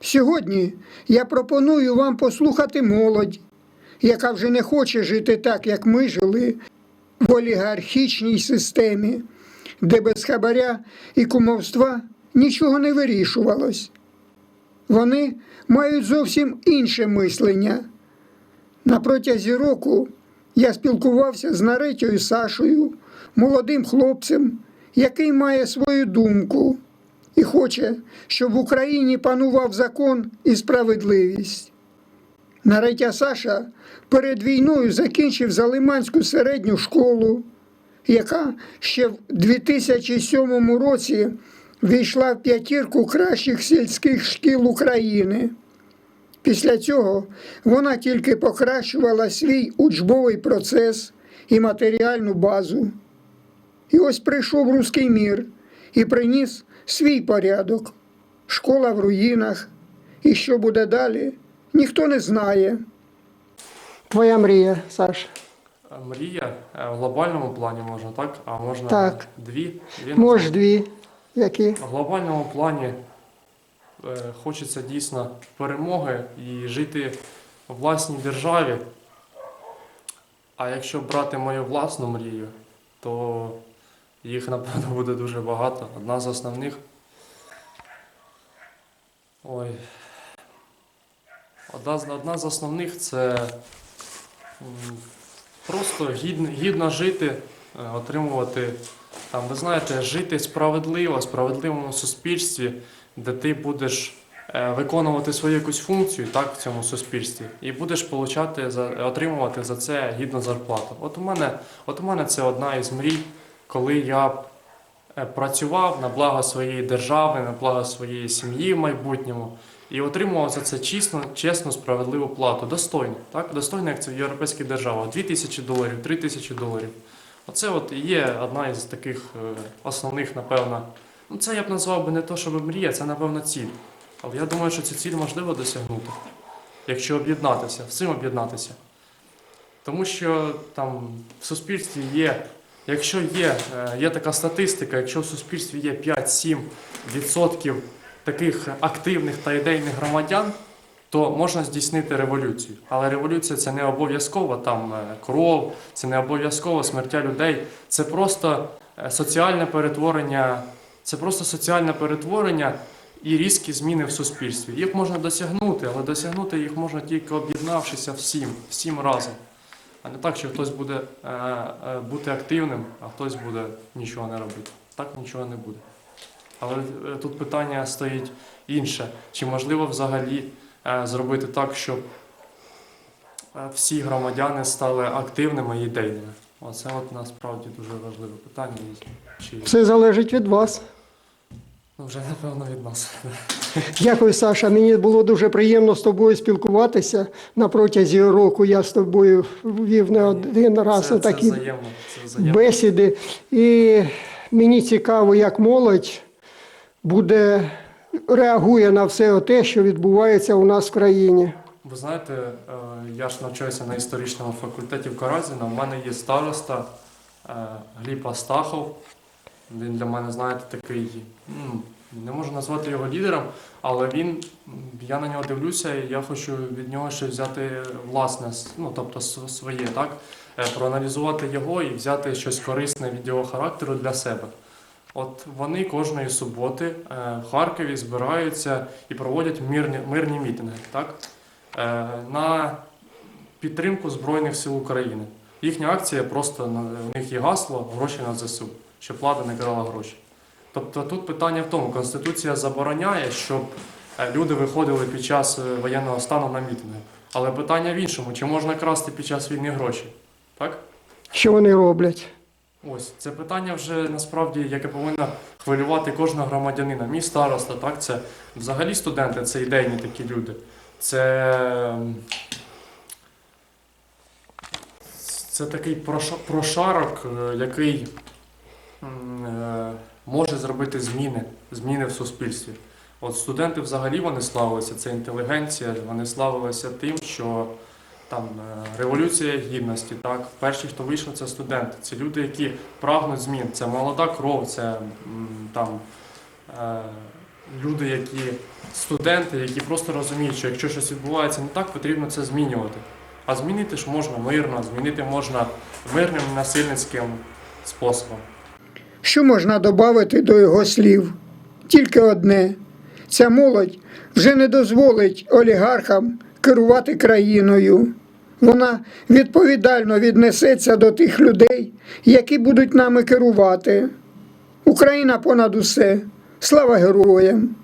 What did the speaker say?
Сьогодні я пропоную вам послухати молодь, яка вже не хоче жити так, як ми жили в олігархічній системі, де без хабаря і кумовства нічого не вирішувалось. Вони мають зовсім інше мислення. На протязі року я спілкувався з Наретєю Сашою, молодим хлопцем, який має свою думку і хоче, щоб в Україні панував закон і справедливість. Наретя Саша перед війною закінчив Залиманську середню школу, яка ще в 2007 році війшла в п'ятірку кращих сільських шкіл України. Після цього вона тільки покращувала свій учбовий процес і матеріальну базу. І ось прийшов руський мір і приніс свій порядок. Школа в руїнах. І що буде далі, ніхто не знає. Твоя мрія, Саш. Мрія е, в глобальному плані можна, так? А можна Так. дві. Дві Може, дві. Які? В глобальному плані е, хочеться дійсно перемоги і жити в власній державі. А якщо брати мою власну мрію, то їх, напевно, буде дуже багато. Одна з основних. Ой. Одна з, одна з основних це просто гідно, гідно жити, е, отримувати там, ви знаєте, жити справедливо, в справедливому суспільстві, де ти будеш е, виконувати свою якусь функцію так, в цьому суспільстві, і будеш отримувати за це гідну зарплату. От у мене, от у мене це одна із мрій, коли я е, працював на благо своєї держави, на благо своєї сім'ї в майбутньому. І отримував за це чесну, чесну, справедливу плату, достойну, так? достойно, як це в європейських державах. 2 тисячі доларів, 3 тисячі доларів. Оце от є одна із таких е, основних, напевно. Ну, це я б назвав би не то, щоб мрія, це, напевно, ціль. Але я думаю, що цю ціль можливо досягнути, якщо об'єднатися, цим об'єднатися. Тому що там в суспільстві є, якщо є, е, є така статистика, якщо в суспільстві є 5-7% таких активних та ідейних громадян, то можна здійснити революцію. Але революція це не обов'язково там е, кров, це не обов'язково смертя людей. Це просто е, соціальне перетворення, це просто соціальне перетворення і різкі зміни в суспільстві. Їх можна досягнути, але досягнути їх можна тільки об'єднавшися всім, всім разом. А не так, що хтось буде е, е, бути активним, а хтось буде нічого не робити. Так нічого не буде. Але е, тут питання стоїть інше. Чи можливо взагалі зробити так, щоб всі громадяни стали активними і ідейними? Оце от насправді дуже важливе питання. Чи Все залежить від вас. ну, вже напевно від нас. Дякую, Саша. Мені було дуже приємно з тобою спілкуватися. На протязі року я з тобою вів не один раз це, на це такі взаємно. Це взаємно. бесіди. І мені цікаво, як молодь буде реагує на все те, що відбувається у нас в країні. Ви знаєте, е, я ж навчаюся на історичному факультеті в Каразіна. У мене є староста е, Гліб Астахов. Він для мене, знаєте, такий, ну, не можу назвати його лідером, але він, я на нього дивлюся, і я хочу від нього ще взяти власне, ну тобто своє, так? Е, Проаналізувати його і взяти щось корисне від його характеру для себе. От вони кожної суботи е, в Харкові збираються і проводять мирні, мирні мітинги, так? Е, на підтримку Збройних сил України. Їхня акція просто у них є гасло гроші на ЗСУ, щоб влада не крала гроші. Тобто тут питання в тому, Конституція забороняє, щоб е, люди виходили під час е, воєнного стану на мітинги. Але питання в іншому, чи можна красти під час війни гроші? Так? Що вони роблять? Ось це питання вже насправді, яке повинно хвилювати кожного громадянина. Мій староста, так, це взагалі студенти, це ідейні такі люди. Це, це такий прошарок, е, який може зробити зміни, зміни в суспільстві. От студенти взагалі вони славилися, це інтелігенція, вони славилися тим, що там е, революція гідності. Так, перші, хто вийшов, це студенти. Це люди, які прагнуть змін. Це молода кров, це там е, люди, які студенти, які просто розуміють, що якщо щось відбувається не так, потрібно це змінювати. А змінити ж можна мирно, змінити можна мирним насильницьким способом. Що можна додати до його слів? Тільки одне: ця молодь вже не дозволить олігархам керувати країною. Вона відповідально віднесеться до тих людей, які будуть нами керувати. Україна понад усе. Слава героям!